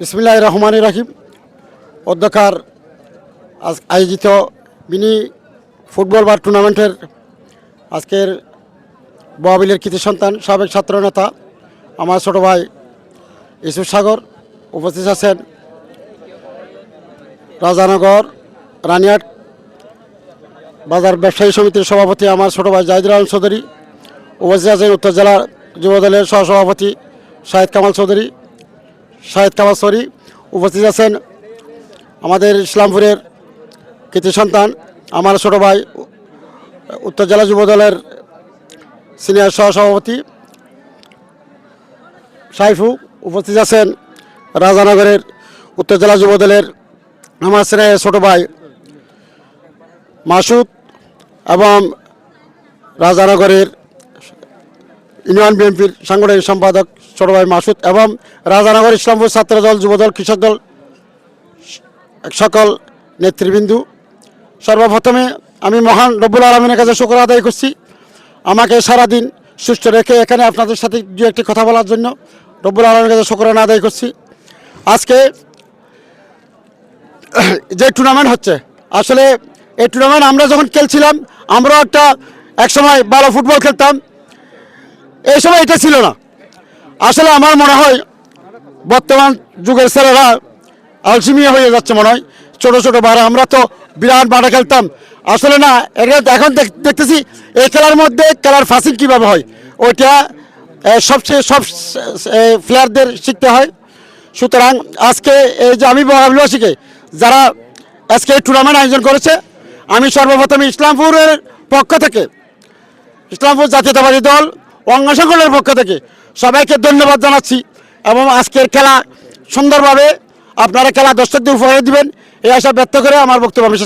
বিসমিল্লাহ রহমান রাহিম। অধ্যক্ষার আজ আয়োজিত মিনি ফুটবল বা টুর্নামেন্টের আজকের বহাবিলের কৃতি সন্তান, সাবেক ছাত্র নেতা, আমার ছোট ভাই ইসুফ সাগর উপস্থিত আছেন। রাজানগর রানিয়াট বাজার ব্যবসায়ী সমিতির সভাপতি আমার ছোট ভাই জাহিদুর আলম চৌধুরী, উপস্থিত আছেন উত্তর জেলার যুবদলের সহসভাপতি শাহেদ কামাল চৌধুরী শাহেদ কামাল সরি উপস্থিত আছেন আমাদের ইসলামপুরের কৃতি সন্তান, আমার ছোট ভাই, উত্তর জেলা যুবদলের সিনিয়র সহসভাপতি সাইফু উপস্থিত আছেন, রাজানগরের উত্তর জেলা যুবদলের আমার স্নেহের ছোট ভাই মাসুদ এবং রাজানগরের ইউনিয়ন বিএনপির সাংগঠনিক সম্পাদক ছোট ভাই মাসুদ এবং রাজানগর ইসলামপুর ছাত্রদল যুবদল কৃষক দল, সকল নেতৃবৃন্দু। সর্বপ্রথমে আমি মহান রব্বুল আলমিনের কাছে শুক্র আদায় করছি। আমাকে সারাদিন সুস্থ রেখে এখানে আপনাদের সাথে দু একটি কথা বলার জন্য রব্বুল আলমের কাছে শুক্রানা আদায় করছি। আজকে যে টুর্নামেন্ট হচ্ছে, আসলে এই টুর্নামেন্ট আমরা যখন খেলছিলাম, আমরাও একটা একসময় ভালো ফুটবল খেলতাম। এই সময় এটা ছিল না। আসলে আমার মনে হয় বর্তমান যুগের ছেলেরা আলসিমিয়া হয়ে যাচ্ছে মনে হয়, ছোটো ছোটো বারে আমরা তো বিরাট মাঠে খেলতাম। আসলে না এটা এখন দেখ- দেখতেছি এই খেলার মধ্যে খেলার ফাঁসিং কীভাবে হয়। ওইটা সবচেয়ে, সব প্লেয়ারদের শিখতে হয়। সুতরাং আজকে এই যে আমি অভিবাসীকে যারা আজকে এই টুর্নামেন্ট আয়োজন করেছে, আমি সর্বপ্রথম ইসলামপুরের পক্ষ থেকে, ইসলামপুর জাতীয়তাবাদী দল অঙ্গ সংগঠনের পক্ষ থেকে সবাইকে ধন্যবাদ জানাচ্ছি এবং আজকের খেলা সুন্দরভাবে আপনারা খেলা দর্শকদের উপহার দিবেন। এই আশা ব্যক্ত করে আমার বক্তব্য আমি